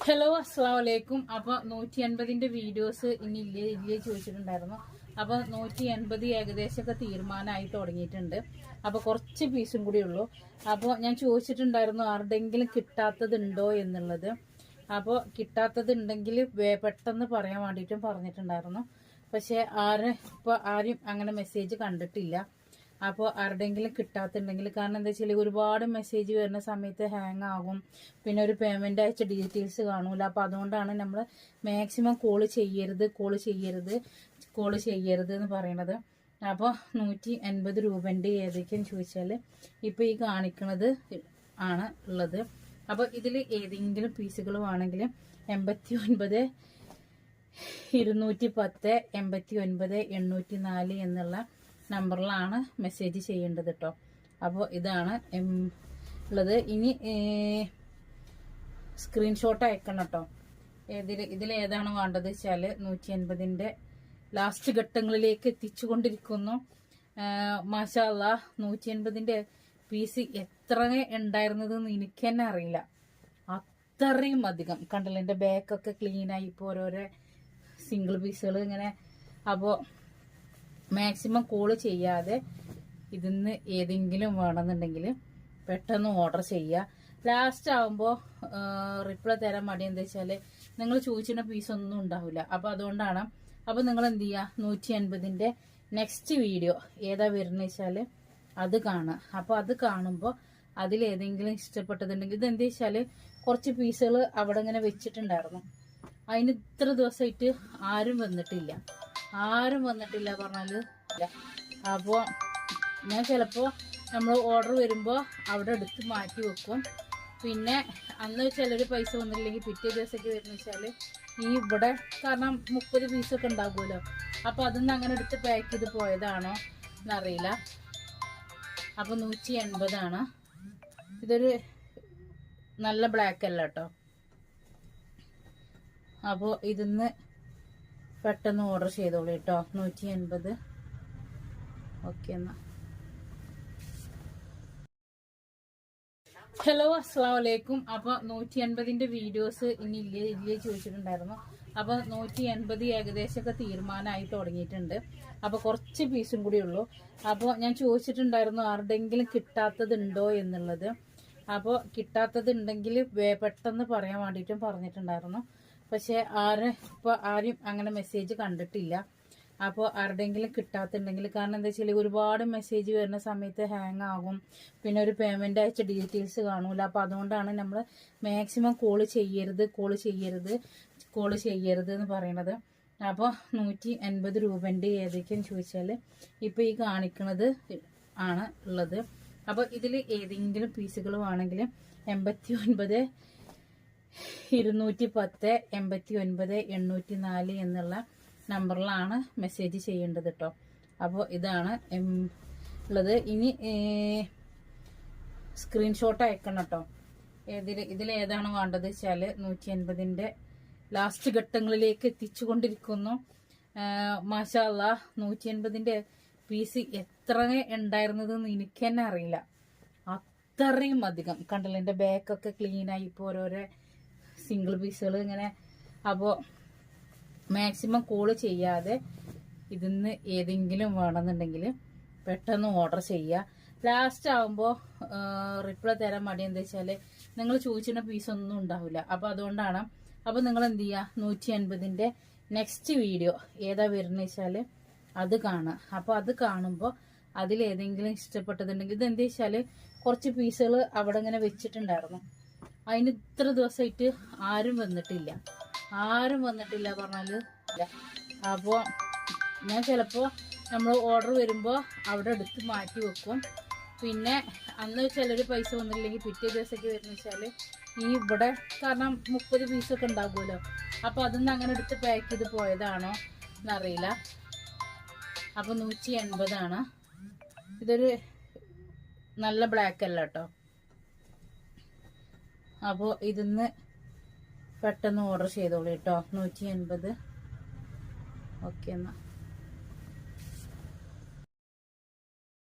Hello അസ്സാം വലൈക്കും അപ്പൊ നൂറ്റി അൻപതിന്റെ വീഡിയോസ് ഇനി ഇല്ലേ ഇല്ലേ ചോദിച്ചിട്ടുണ്ടായിരുന്നു. അപ്പൊ നൂറ്റി എൺപത് ഏകദേശമൊക്കെ തീരുമാനമായി തുടങ്ങിയിട്ടുണ്ട്. അപ്പൊ കുറച്ച് പീസും കൂടി ഉള്ളൂ. അപ്പോൾ ഞാൻ ചോദിച്ചിട്ടുണ്ടായിരുന്നു ആരുടെങ്കിലും കിട്ടാത്തതുണ്ടോ എന്നുള്ളത്. അപ്പോൾ കിട്ടാത്തതുണ്ടെങ്കിൽ പെട്ടെന്ന് പറയാൻ വേണ്ടിയിട്ടും പറഞ്ഞിട്ടുണ്ടായിരുന്നു. പക്ഷേ ആരും ഇപ്പോൾ ആരും അങ്ങനെ മെസ്സേജ് കണ്ടിട്ടില്ല. അപ്പോൾ ആരുടെയെങ്കിലും കിട്ടാത്തുണ്ടെങ്കിൽ. കാരണം എന്താ വെച്ചാൽ ഒരുപാട് മെസ്സേജ് വരുന്ന സമയത്ത് ഹാങ് ആകും. പിന്നെ ഒരു പേയ്മെന്റ് അയച്ച ഡീറ്റെയിൽസ് കാണൂല. അപ്പോൾ അതുകൊണ്ടാണ് നമ്മൾ മാക്സിമം കോൾ ചെയ്യരുത് കോൾ ചെയ്യരുത് കോൾ ചെയ്യരുത് എന്ന് പറയണത്. അപ്പോൾ നൂറ്റി എൺപത് രൂപന്റെ ഏതൊക്കെയെന്ന് ചോദിച്ചാൽ ഇപ്പോൾ ഈ കാണിക്കണത് ആണ് ഉള്ളത്. അപ്പോൾ ഇതിൽ ഏതെങ്കിലും പീസുകൾ വേണമെങ്കിൽ എൺപത്തി ഒൻപത് ഇരുന്നൂറ്റി പത്ത് എൺപത്തി ഒൻപത് എണ്ണൂറ്റി നാല് എന്നുള്ള നമ്പറിലാണ് മെസ്സേജ് ചെയ്യേണ്ടത് കേട്ടോ അപ്പോൾ ഇതാണ് ഉള്ളത്. ഇനി സ്ക്രീൻഷോട്ട് അയക്കണം കേട്ടോ ഇതിൽ ഏതാണ് വേണ്ടത് വെച്ചാൽ നൂറ്റി എൺപതിന്റെ ലാസ്റ്റ് ഘട്ടങ്ങളിലേക്ക് എത്തിച്ചുകൊണ്ടിരിക്കുന്നു. മാഷാല്ല നൂറ്റി എൺപതിന്റെ പീസ് എത്ര ഉണ്ടായിരുന്നതെന്ന് എനിക്ക് തന്നെ അറിയില്ല. അത്രയും അധികം. കണ്ടല്ലോ എന്റെ ബാക്കൊക്കെ ക്ലീനായി ഇപ്പോൾ ഓരോരോ സിംഗിൾ പീസുകൾ ഇങ്ങനെ. അപ്പോൾ മാക്സിമം കോൾ ചെയ്യാതെ ഇതിന്ന് ഏതെങ്കിലും വേണമെന്നുണ്ടെങ്കിൽ പെട്ടെന്ന് ഓർഡർ ചെയ്യുക ലാസ്റ്റ് ആകുമ്പോൾ റിപ്ലൈ തരാൻ മടി എന്താ വെച്ചാൽ നിങ്ങൾ ചോദിച്ചിരുന്ന പീസ് ഒന്നും ഉണ്ടാവില്ല അപ്പോൾ അതുകൊണ്ടാണ്. അപ്പോൾ നിങ്ങൾ എന്ത് ചെയ്യുക നൂറ്റി അൻപതിന്റെ നെക്സ്റ്റ് വീഡിയോ ഏതാ വരുന്നത് വെച്ചാൽ അത് കാണുക. അപ്പോൾ അത് കാണുമ്പോൾ അതിലേതെങ്കിലും ഇഷ്ടപ്പെട്ടതുണ്ടെങ്കിൽ എന്താ വെച്ചാൽ കുറച്ച് പീസുകൾ അവിടെ ഇങ്ങനെ വെച്ചിട്ടുണ്ടായിരുന്നു. അതിന് ഇത്ര ദിവസമായിട്ട് ആരും വന്നിട്ടില്ല. ആരും വന്നിട്ടില്ല പറഞ്ഞാൽ അപ്പോൾ ഞാൻ ചിലപ്പോൾ നമ്മൾ ഓർഡർ വരുമ്പോൾ അവിടെ എടുത്ത് മാറ്റി വെക്കും. പിന്നെ അന്ന് ചിലർ പൈസ വന്നില്ലെങ്കിൽ പിറ്റേ ദിവസമൊക്കെ വരുന്ന വെച്ചാൽ ഈ ഇവിടെ കാരണം മുപ്പത് പീസൊക്കെ ഉണ്ടാകുമല്ലോ അപ്പോൾ അതൊന്നും അങ്ങനെ എടുത്ത് പാക്ക് ചെയ്ത് പോയതാണോ എന്നറിയില്ല. അപ്പോൾ നൂറ്റി എൺപതാണ്. ഇതൊരു നല്ല ബ്ലാക്ക് അല്ല കേട്ടോ അപ്പോൾ ഇതിന്ന് പെട്ടെന്ന് ഓർഡർ ചെയ്തോളൂ കേട്ടോ നൂറ്റി എൺപത് ഓക്കെ എന്നാ. ഹലോ അസ്സാം വലൈക്കും അപ്പൊ നൂറ്റി എൺപതിന്റെ വീഡിയോസ് ഇനി ഇല്ല ഇല്ലേ ചോദിച്ചിട്ടുണ്ടായിരുന്നു. അപ്പൊ നൂറ്റി എൺപത് ഏകദേശമൊക്കെ തീരുമാനമായി തുടങ്ങിയിട്ടുണ്ട്. അപ്പൊ കുറച്ച് പീസും കൂടി ഉള്ളൂ. അപ്പോൾ ഞാൻ ചോദിച്ചിട്ടുണ്ടായിരുന്നു ആരുടെങ്കിലും കിട്ടാത്തതുണ്ടോ എന്നുള്ളത്. അപ്പോൾ കിട്ടാത്തത് ഉണ്ടെങ്കിൽ പെട്ടെന്ന് പറയാൻ വേണ്ടിയിട്ടും പറഞ്ഞിട്ടുണ്ടായിരുന്നു. പക്ഷെ ആരെ ഇപ്പൊ ആരും അങ്ങനെ മെസ്സേജ് കണ്ടിട്ടില്ല. അപ്പോൾ ആരുടെയെങ്കിലും കിട്ടാത്തുണ്ടെങ്കിൽ കാരണം എന്താ വെച്ചാൽ ഒരുപാട് മെസ്സേജ് വരുന്ന സമയത്ത് ഹാങ് ആകും. പിന്നെ ഒരു പേയ്മെന്റ് അയച്ച ഡീറ്റെയിൽസ് കാണൂല. അപ്പോൾ അതുകൊണ്ടാണ് നമ്മൾ മാക്സിമം കോൾ ചെയ്യരുത് കോൾ ചെയ്യരുത് കോൾ ചെയ്യരുത് എന്ന് പറയണത്. അപ്പോൾ നൂറ്റി എൺപത് രൂപന്റെ ഏതൊക്കെയെന്ന് ചോദിച്ചാൽ ഇപ്പോൾ ഈ കാണിക്കുന്നത് ആണ് ഉള്ളത്. അപ്പോൾ ഇതിൽ ഏതെങ്കിലും പീസുകൾ വേണമെങ്കിൽ എൺപത്തി ഒൻപത് ഇരുന്നൂറ്റി പത്ത് എൺപത്തി ഒൻപത് എണ്ണൂറ്റി നാല് എന്നുള്ള നമ്പറിലാണ് മെസ്സേജ് ചെയ്യേണ്ടത് കേട്ടോ അപ്പോൾ ഇതാണ് ഉള്ളത്. ഇനി സ്ക്രീൻഷോട്ട് അയക്കണം കേട്ടോ ഏതിൽ ഇതിലേതാണ് വേണ്ടത് വെച്ചാൽ നൂറ്റി എൺപതിന്റെ ലാസ്റ്റ് ഘട്ടങ്ങളിലേക്ക് എത്തിച്ചു കൊണ്ടിരിക്കുന്നു മാഷാല്ല നൂറ്റി എൺപതിന്റെ പീസ് എത്ര ഉണ്ടായിരുന്നതെന്ന് എനിക്ക് തന്നെ അറിയില്ല. അത്രയും അധികം. കണ്ടല്ലോ എന്റെ ബാക്കൊക്കെ ക്ലീനായി ഇപ്പോൾ ഓരോരോ സിംഗിൾ പീസുകൾ ഇങ്ങനെ. അപ്പോൾ മാക്സിമം കോൾ ചെയ്യാതെ ഇതിന്ന് ഏതെങ്കിലും വേണമെന്നുണ്ടെങ്കിൽ പെട്ടെന്ന് ഓർഡർ ചെയ്യുക ലാസ്റ്റ് ആകുമ്പോൾ റിപ്ലൈ തരാൻ മടി എന്താ വെച്ചാൽ നിങ്ങൾ ചോദിച്ചിരുന്ന പീസ് ഒന്നും ഉണ്ടാവില്ല. അപ്പോൾ അതുകൊണ്ടാണ്. അപ്പോൾ നിങ്ങൾ എന്ത് ചെയ്യുക നൂറ്റി അൻപതിന്റെ നെക്സ്റ്റ് വീഡിയോ ഏതാ വരുന്നത് വെച്ചാൽ അത് കാണുക. അപ്പോൾ അത് കാണുമ്പോൾ അതിലേതെങ്കിലും ഇഷ്ടപ്പെട്ടതുണ്ടെങ്കിൽ ഇത് എന്താ വെച്ചാൽ കുറച്ച് പീസുകൾ അവിടെ ഇങ്ങനെ വെച്ചിട്ടുണ്ടായിരുന്നു. അതിന് ഇത്ര ദിവസമായിട്ട് ആരും വന്നിട്ടില്ല. ആരും വന്നിട്ടില്ല പറഞ്ഞാൽ അപ്പോൾ ഞാൻ ചിലപ്പോൾ നമ്മൾ ഓർഡർ വരുമ്പോൾ അവിടെ എടുത്ത് മാറ്റി വെക്കും. പിന്നെ അന്ന് ചിലർ പൈസ വന്നില്ലെങ്കിൽ പിറ്റേ ദിവസമൊക്കെ വരുന്ന വെച്ചാൽ ഈ ഇവിടെ കാരണം മുപ്പത് പീസൊക്കെ ഉണ്ടാകുമല്ലോ. അപ്പോൾ അതൊന്നും അങ്ങനെ എടുത്ത് പാക്ക് ചെയ്ത് പോയതാണോ എന്നറിയില്ല. അപ്പോൾ നൂറ്റി എൺപതാണ്. ഇതൊരു നല്ല ബ്ലാക്ക് അല്ല കേട്ടോ. അപ്പോൾ ഇതിന്ന് പെട്ടെന്ന് ഓർഡർ ചെയ്തോളൂ കേട്ടോ നൂറ്റി എൺപത് ഓക്കെ എന്നാൽ